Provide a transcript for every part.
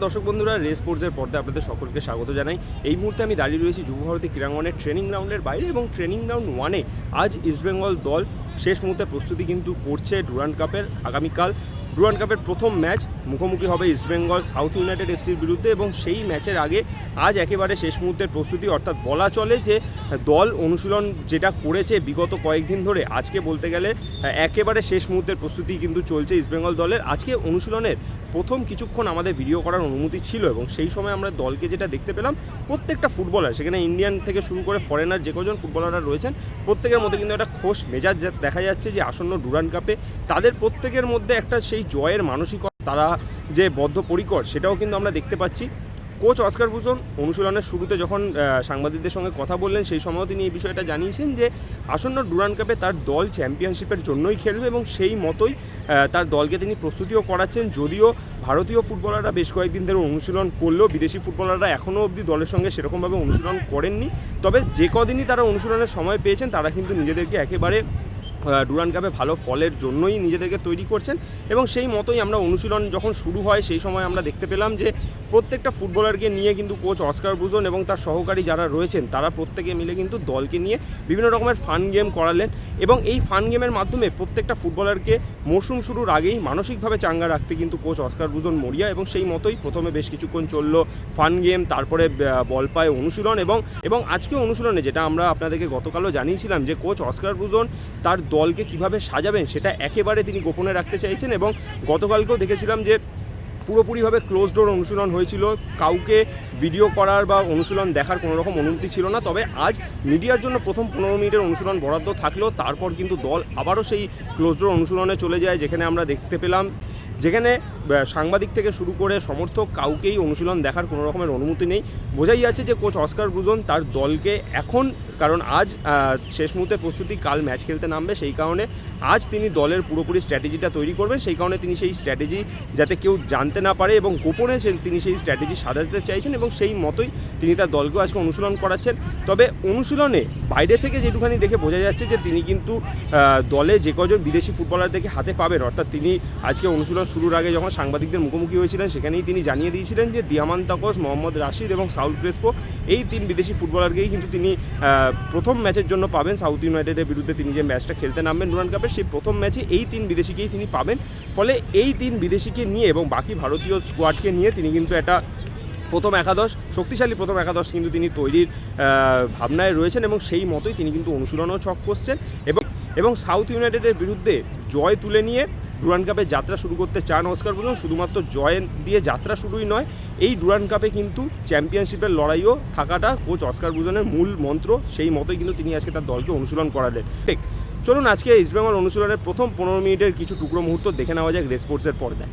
দর্শক বন্ধুরা, রেস স্পোর্টসের পর্দায় আপনাদের সকলকে স্বাগত জানাই। এই মুহূর্তে আমি দাঁড়িয়ে রয়েছি যুবভারতী ক্রীড়াঙ্গনের ট্রেনিং গ্রাউন্ডের বাইরে এবং ট্রেনিং গ্রাউন্ড ওয়ানে আজ ইস্টবেঙ্গল দল শেষ মুহূর্তে প্রস্তুতি কিন্তু করছে ডুরান্ড কাপের আগামীকাল। ডুরান্ড কাপের প্রথম ম্যাচ মুখোমুখি হবে ইস্টবেঙ্গল সাউথ ইউনাইটেড এফসির বিরুদ্ধে এবং সেই ম্যাচের আগে আজ একেবারে শেষ মুহূর্তের প্রস্তুতি, অর্থাৎ বলা চলে যে, দল অনুশীলন যেটা করেছে বিগত কয়েকদিন ধরে, আজকে বলতে গেলে, একেবারে শেষ মুহূর্তের প্রস্তুতি কিন্তু চলছে ইস্টবেঙ্গল দলের। আজকে অনুশীলনের প্রথম কিছুক্ষণ আমাদের ভিডিও করার অনুমতি ছিল এবং সেই সময় আমরা দলকে যেটা দেখতে পেলাম, প্রত্যেকটা ফুটবলার, সেখানে ইন্ডিয়ান থেকে শুরু করে ফরেনার যে কজন ফুটবলাররা রয়েছেন, প্রত্যেকের মধ্যে কিন্তু একটা খোস মেজাজ দেখা যাচ্ছে যে আসন্ন ডুরান কাপে তাদের প্রত্যেকের মধ্যে একটা সেই জয়ের মানসিকতা, তারা যে বদ্ধপরিকর, সেটাও কিন্তু আমরা দেখতে পাচ্ছি। কোচ অস্কার ভূষণ অনুশীলনের শুরুতে যখন সাংবাদিকদের সঙ্গে কথা বললেন, সেই সময়ও তিনি এই বিষয়টা জানিয়েছেন যে, আসন্ন ডুরান কাপে তার দল চ্যাম্পিয়নশিপের জন্যই খেলবে এবং সেই মতোই তার দলকে তিনি প্রস্তুতিও করাচ্ছেন। যদিও ভারতীয় ফুটবলাররা বেশ কয়েকদিন ধরে অনুশীলন করলেও বিদেশি ফুটবলাররা এখনও অবধি দলের সঙ্গে সেরকমভাবে অনুশীলন করেননি। তবে যে কদিনই তারা অনুশীলনের সময় পেয়েছেন, তারা কিন্তু নিজেদেরকে একেবারে ডুরান কাপে ভালো ফলের জন্যই নিজেদেরকে তৈরি করছেন এবং সেই মতোই আমরা অনুশীলন যখন শুরু হয়, সেই সময় আমরা দেখতে পেলাম যে প্রত্যেকটা ফুটবলারকে নিয়ে কিন্তু কোচ অস্কার বুজন এবং তার সহকারী যারা রয়েছেন, তারা প্রত্যেকে মিলে কিন্তু দলকে নিয়ে বিভিন্ন রকমের ফান গেম করালেন এবং এই ফান গেমের মাধ্যমে প্রত্যেকটা ফুটবলারকে মরশুম শুরুর আগেই মানসিকভাবে চাঙ্গা রাখতে কিন্তু কোচ অস্কার বুজন মরিয়া এবং সেই মতোই প্রথমে বেশ কিছুক্ষণ চলল ফান গেম তারপরে বল পায় অনুশীলন এবং এবং আজকে অনুশীলনে যেটা আমরা আপনাদেরকে গতকালও জানিয়েছিলাম যে কোচ অস্কার বুজন তার দলকে কীভাবে সাজাবেন সেটা একেবারে তিনি গোপনে রাখতে চাইছেন এবং গতকালকেও দেখেছিলাম যে পুরোপুরিভাবে ক্লোজ ডোর অনুশীলন হয়েছিল। কাউকে ভিডিও করার বা অনুশীলন দেখার কোনো রকম অনুমতি ছিল না। তবে আজ মিডিয়ার জন্য প্রথম পনেরো মিনিটের অনুশীলন বরাদ্দ থাকলেও তারপর কিন্তু দল আবারও সেই ক্লোজ ডোর অনুশীলনে চলে যায়, যেখানে আমরা দেখতে পেলাম যেখানে সাংবাদিক থেকে শুরু করে সমর্থক কাউকেই অনুশীলন দেখার কোনো রকমের অনুমতি নেই। বোঝাই যাচ্ছে যে কোচ অস্কার ব্রুজন তার দলকে এখন, কারণ আজ শেষ মুহূর্তে প্রস্তুতি কাল ম্যাচ খেলতে নামবে, সেই কারণে আজ তিনি দলের পুরোপুরি স্ট্র্যাটেজিটা তৈরি করবেন, সেই কারণে তিনি সেই স্ট্র্যাটেজি যাতে কেউ জানতে না পারে এবং গোপনে তিনি সেই স্ট্র্যাটেজি সাজাতে চাইছেন এবং সেই মতোই তিনি তার দলকেও আজকে অনুশীলন করাচ্ছেন। তবে অনুশীলনে বাইরে থেকে যেটুখানি দেখে বোঝা যাচ্ছে যে তিনি কিন্তু দলে যে কজন বিদেশি ফুটবলারদেরকে হাতে পাবেন, অর্থাৎ তিনি আজকে অনুশীলন শুরুর আগে যখন সাংবাদিকদের মুখোমুখি হয়েছিলেন, সেখানেই তিনি জানিয়ে দিয়েছিলেন যে দিয়ামান্তাকস মোহাম্মদ রাশিদ এবং সাউল ক্রেসপো এই তিন বিদেশি ফুটবলারকেই কিন্তু তিনি প্রথম ম্যাচের জন্য পাবেন। সাউথ ইউনাইটেডের বিরুদ্ধে তিনি যে ম্যাচটা খেলতে নামবেন ডুরান কাপের, সেই প্রথম ম্যাচে এই তিন বিদেশিকেই তিনি পাবেন। ফলে এই তিন বিদেশিকে নিয়ে এবং বাকি ভারতীয় স্কোয়াডকে নিয়ে তিনি কিন্তু একটা প্রথম একাদশ, শক্তিশালী প্রথম একাদশ কিন্তু তিনি তৈরির ভাবনায় রয়েছেন এবং সেই মতোই তিনি কিন্তু অনুশীলনও ছক করছেন এবং এবং সাউথ ইউনাইটেডের বিরুদ্ধে জয় তুলে নিয়ে ডুরান কাপে যাত্রা শুরু করতে চান অস্কার বলুন শুধুমাত্র জয়েন দিয়ে যাত্রা শুরুই নয়, এই ডুরান কাপে কিন্তু চ্যাম্পিয়নশিপের লড়াইও থাকাটা কোচ অস্কার বুজনের মূল মন্ত্র, সেই মতোই কিন্তু তিনি আজকে তার দলকে অনুশীলন করালেন। ঠিক, চলুন আজকে ইস্টবেঙ্গল অনুশীলনের প্রথম পনেরো মিনিটের কিছু টুকরো মুহূর্ত দেখে নেওয়া যাক রেসপোর্টসের পর্দায়।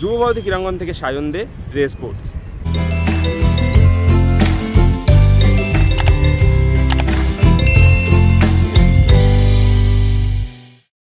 যুবভারতী ক্রীড়াঙ্গন থেকে সায়ন দে রেস স্পোর্টস।